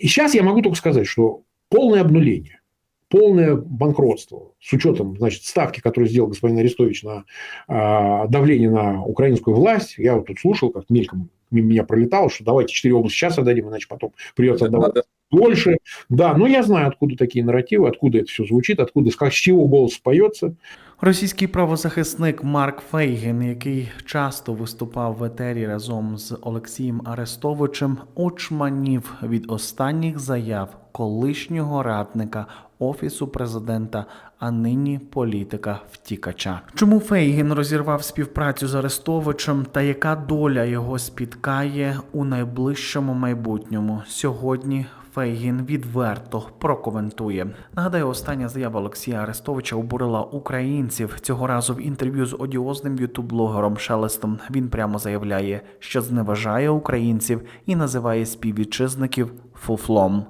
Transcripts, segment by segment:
И сейчас я могу только сказать, что полное обнуление, полное банкротство с учетом значит, ставки, которую сделал господин Арестович на э, давление на украинскую власть. Я вот тут слушал, как мельком меня пролетало, что давайте четыре области сейчас отдадим, иначе потом придется отдавать Надо. больше. Да, но я знаю, откуда такие нарративы, откуда это все звучит, откуда, с чего голос поется. Російський правозахисник Марк Фейгін, який часто виступав в етері разом з Олексієм Арестовичем, очманів від останніх заяв колишнього радника офісу президента, а нині політика втікача. Чому Фейгін розірвав співпрацю з Арестовичем та яка доля його спіткає у найближчому майбутньому? Сьогодні Фейгін відверто прокоментує. Нагадаю, остання заява Олексія Арестовича обурила українців. Цього разу в інтерв'ю з одіозним ютуб-блогером Шелестом він прямо заявляє, що зневажає українців і називає співвітчизників фуфлом.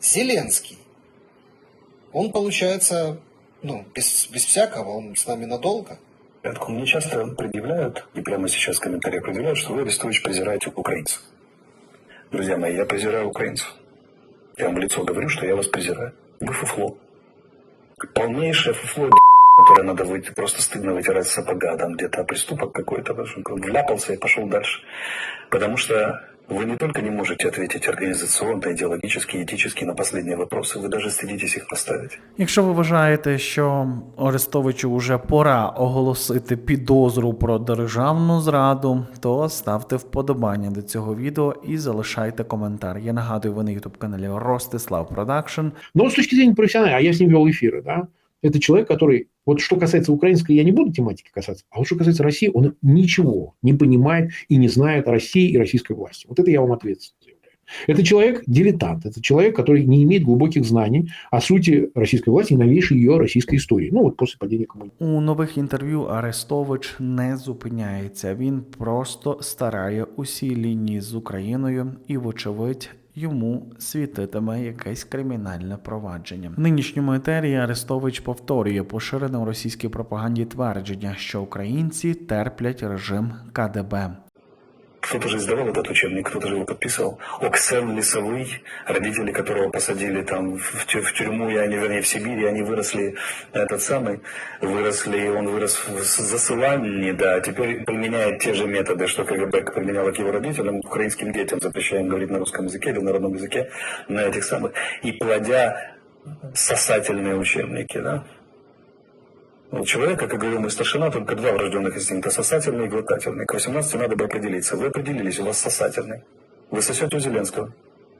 Зеленский. Он, получается, ну, без, без всякого, он с нами надолго. Порядку. Мне часто предъявляют, и прямо сейчас в комментариях предъявляют, что вы, Арестович, презираете украинцев. Друзья мои, я презираю украинцев. Я вам в лицо говорю, что я вас презираю. Вы фуфло. Полнейшее фуфло, которое надо выйти, просто стыдно вытирать сапога, там где-то преступок какой-то, вляпался и пошел дальше. Потому что вы не только не можете ответить организационно, идеологически, этически на последние вопросы, вы даже стыдитесь их поставить. Якщо ви вважаєте, що Арестовичу вже пора оголосити підозру про державну зраду, то ставте вподобання до цього відео і залишайте коментар. Я нагадую, ви на ютуб каналі Ростислав Продакшн. Но с точки зрения профессионала, а я с ним вел эфиры, да, это человек, который, вот что касается украинской, я не буду тематики касаться, а вот что касается России, он ничего не понимает и не знает о России и российской власти. Вот это я вам ответственно заявляю. Это человек дилетант, это человек, который не имеет глубоких знаний о сути российской власти и новейшей ее российской истории. Ну вот после падения коммунизма. У нових інтерв'ю Арестович не зупиняється. Він просто старає усі лінії з Україною і, вочевидь, йому світитиме якесь кримінальне провадження. В нинішньому етері Арестович повторює поширене у російській пропаганді твердження, що українці терплять режим КДБ. Кто-то же издавал этот учебник, кто-то же его подписывал. Оксен Лесовый, родители которого посадили там в, тю- в тюрьму, и они, вернее, в Сибири, они выросли, этот самый, выросли, он вырос в засылании, да, теперь применяет те же методы, что КГБ применяло к его родителям, украинским детям, запрещая им говорить на русском языке или на родном языке, на этих самых, и плодя сосательные учебники, да. У человека, как говорил мой старшина, только два врожденных инстинкта – сосательный и глотательный. К 18 надо бы определиться. Вы определились, у вас сосательный. Вы сосете у Зеленского,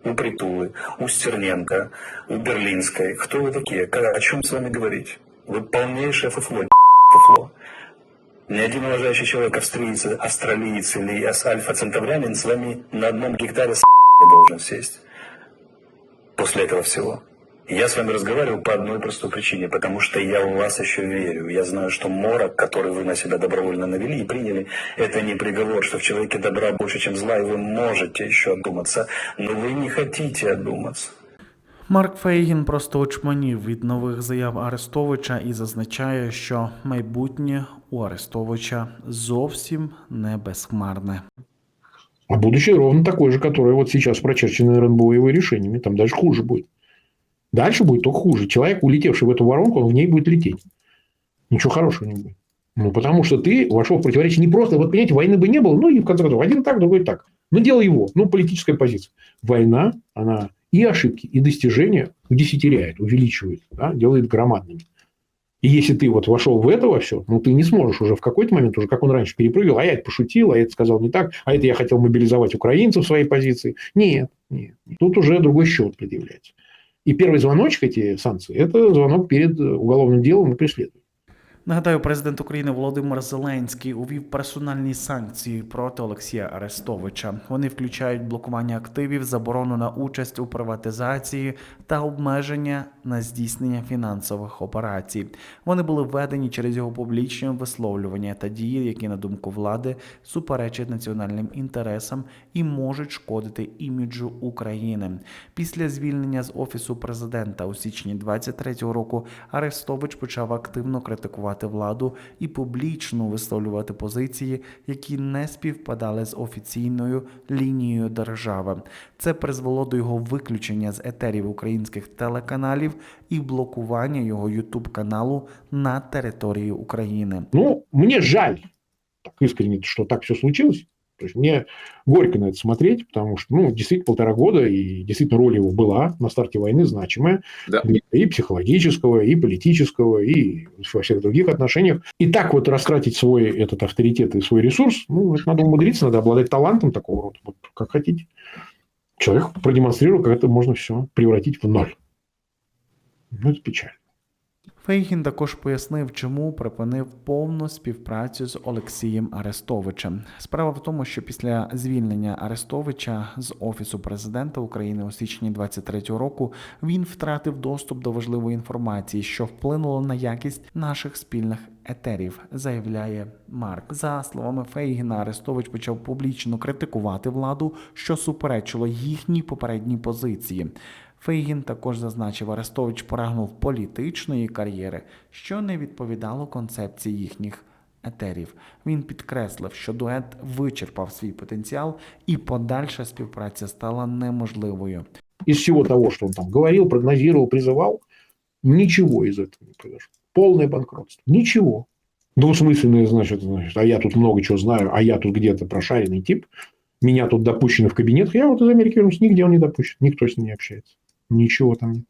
у Притулы, у Стерненко, у Берлинской. Кто вы такие? О чем с вами говорить? Вы полнейшее фуфло, фуфло. Ни один уважающий человек, австриец, австралиец или альфа-центаврянин с вами на одном гектаре с не должен сесть. После этого всего. Я с вами разговариваю по одной простой причине, потому что я в вас еще верю. Я знаю, что морок, который вы на себя добровольно навели и приняли, это не приговор, что в человеке добра больше, чем зла, и вы можете еще одуматься, но вы не хотите одуматься. Марк Фейгін просто очманів від нових заяв Арестовича і зазначає, що майбутнє у Арестовича зовсім не безхмарне. А будущее ровно такое же, которое вот сейчас прочерчено РНБО его решениями. Там дальше хуже будет. Дальше будет только хуже. Человек, улетевший в эту воронку, он в ней будет лететь. Ничего хорошего не будет. Ну, потому что ты вошел в противоречие не просто, вот, понимаете, войны бы не было, ну, и в конце концов, один так, другой так. Но дело его, ну, политическая позиция. Война, она и ошибки, и достижения удесятеряет, увеличивает, да, делает громадными. И если ты вот вошел в это во все, ну, ты не сможешь уже в какой-то момент, уже как он раньше перепрыгивал, а я это пошутил, а я это сказал не так, а это я хотел мобилизовать украинцев в своей позиции. Нет, нет. Тут уже другой счет предъявляется. И первый звоночек эти санкции – это звонок перед э, уголовным делом и преследованием. Нагадаю, президент України Володимир Зеленський увів персональні санкції проти Олексія Арестовича. Вони включають блокування активів, заборону на участь у приватизації та обмеження на здійснення фінансових операцій. Вони були введені через його публічні висловлювання та дії, які, на думку влади, суперечать національним інтересам і можуть шкодити іміджу України. Після звільнення з офісу президента у січні 23-го року Арестович почав активно критикувати критикувати владу і публічно висловлювати позиції, які не співпадали з офіційною лінією держави. Це призвело до його виключення з етерів українських телеканалів і блокування його ютуб каналу на території України. Ну, мені жаль, так искренне, що так все случилось. То есть мне горько на это смотреть, потому что, ну, действительно, полтора года, и действительно роль его была на старте войны значимая. Да. И психологического, и политического, и во всех других отношениях. И так вот растратить свой этот авторитет и свой ресурс, ну, это надо умудриться, надо обладать талантом такого рода, вот как хотите. Человек продемонстрировал, как это можно все превратить в ноль. Ну, это печально. Фейгін також пояснив, чому припинив повну співпрацю з Олексієм Арестовичем. Справа в тому, що після звільнення Арестовича з офісу президента України у січні 23-го року він втратив доступ до важливої інформації, що вплинуло на якість наших спільних етерів, заявляє Марк. За словами Фейгіна, Арестович почав публічно критикувати владу, що суперечило їхній попередній позиції. Фейгін також зазначив, Арестович прагнув політичної кар'єри, що не відповідало концепції їхніх етерів. Він підкреслив, що дует вичерпав свій потенціал і подальша співпраця стала неможливою. из всего того, что он там говорил, прогнозировал, призывал, ничего из этого не произошло. Полное банкротство. Ничего. Двусмысленное, значит, значит, а я тут много чего знаю, а я тут где-то прошаренный тип, меня тут допущены в кабинет, я вот из Америки вернусь, нигде он не допущен, никто с ним не общается. Ничего там нет.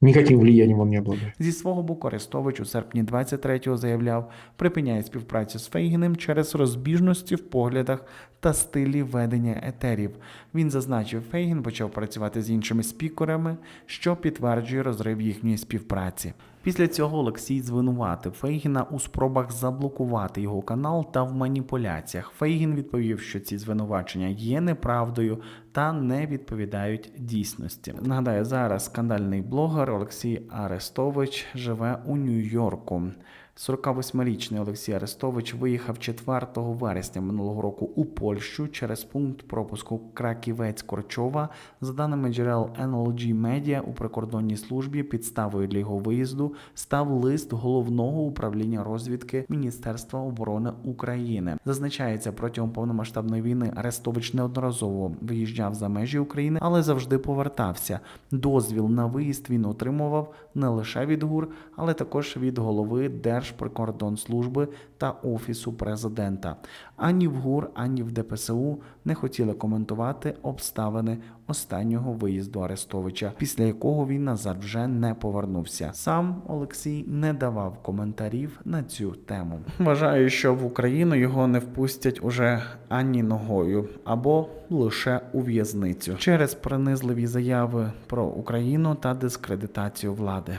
Никаким влиянием он не обладает. Зі свого боку, Арестович у серпні 23-го заявляв, припиняє співпрацю з Фейгіним через розбіжності в поглядах та стилі ведення етерів. Він зазначив, Фейгін почав працювати з іншими спікерами, що підтверджує розрив їхньої співпраці. Після цього Олексій звинуватив Фейгіна у спробах заблокувати його канал та в маніпуляціях. Фейгін відповів, що ці звинувачення є неправдою та не відповідають дійсності. Нагадаю, зараз скандальний блогер Олексій Арестович живе у Нью-Йорку. 48-річний Олексій Арестович виїхав 4 вересня минулого року у Польщу через пункт пропуску Краківець Корчова. За даними джерел NLG Media, у прикордонній службі підставою для його виїзду став лист головного управління розвідки Міністерства оборони України. Зазначається, протягом повномасштабної війни Арестович неодноразово виїжджав за межі України, але завжди повертався. Дозвіл на виїзд він отримував не лише від ГУР, але також від голови Держприкордонслужби та Офісу президента. Ані в ГУР, ані в ДПСУ не хотіли коментувати обставини останнього виїзду Арестовича, після якого він назад вже не повернувся. Сам Олексій не давав коментарів на цю тему. Вважаю, що в Україну його не впустять уже ані ногою або лише у в'язницю через принизливі заяви про Україну та дискредитацію влади.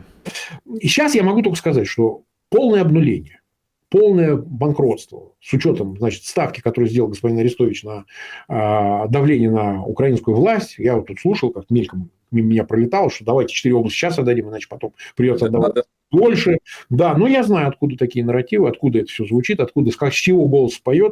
И сейчас я могу только сказать, что полное обнуление, полное банкротство с учетом значит, ставки, которую сделал господин Арестович на а, давление на украинскую власть. Я вот тут слушал, как мельком мимо меня пролетало, что давайте четыре области сейчас отдадим, иначе потом придется отдавать Надо больше. Да, но я знаю, откуда такие нарративы, откуда это все звучит, откуда, с, как, с чего голос поет.